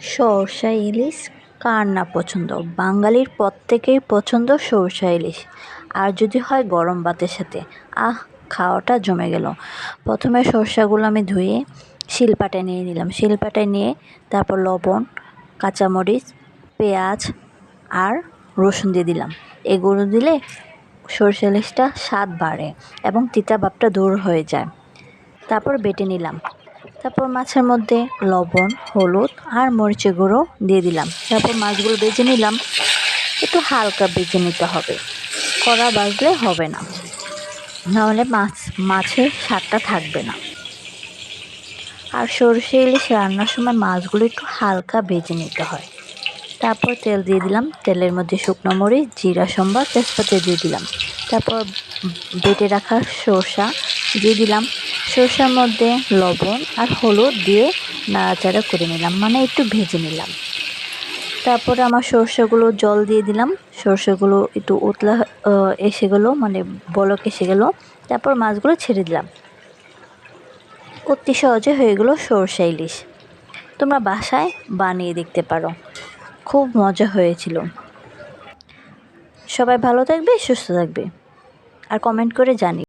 সর্ষা ইলিশ কার না পছন্দ? বাঙালির প্রত্যেকেই পছন্দ সর্ষা ইলিশ। আর যদি হয় গরম ভাতের সাথে। আহ, খাওয়াটা জমে গেল। প্রথমে সর্ষাগুলো আমি ধুয়ে শিলপাটায় নিয়ে নিলাম। শিলপাটায় নিয়ে তারপর লবণ, কাঁচামরিচ, পেঁয়াজ আর রসুন দিয়ে দিলাম। এগুলো দিলে সর্ষে ইলিশটা স্বাদ বাড়ে এবং তিতা ভাবটা দূর হয়ে যায়। তারপর বেটে নিলাম। তারপর মাছের মধ্যে লবণ, হলুদ আর মরিচের গুঁড়ো দিয়ে দিলাম। তারপর মাছগুলো বেজে নিলাম। একটু হালকা বেজে নিতে হবে। কড়া বাজলে হবে না। নাহলে মাছ, মাছের স্বাদটা থাকবে না। আর সরষে ইলিশ রান্নার সময় মাছগুলো একটু হালকা ভেজে নিতে হয়। তারপর তেল দিয়ে দিলাম। তেলের মধ্যে শুকনো মরিচ, জিরা, সম্বার, তেজপাতা দিয়ে দিলাম। তারপর বেটে রাখা সরষা দিয়ে দিলাম। সরষার মধ্যে লবণ আর হলুদ দিয়ে নাড়াচাড়া করে নিলাম মানে একটু ভেজে নিলাম। তারপরে আমার সর্ষেগুলো জল দিয়ে দিলাম, সর্ষেগুলো একটু উতলা এসে গেলো মানে বলক এসে গেলো। তারপর মাছগুলো ছেড়ে দিলাম। অতি সহজে হয়ে গেলো সর্ষে ইলিশ। তোমরা বাসায় বানিয়ে দেখতে পারো। খুব মজা হয়েছিল। সবাই ভালো থাকবে, সুস্থ থাকবে। আর কমেন্ট করে জানি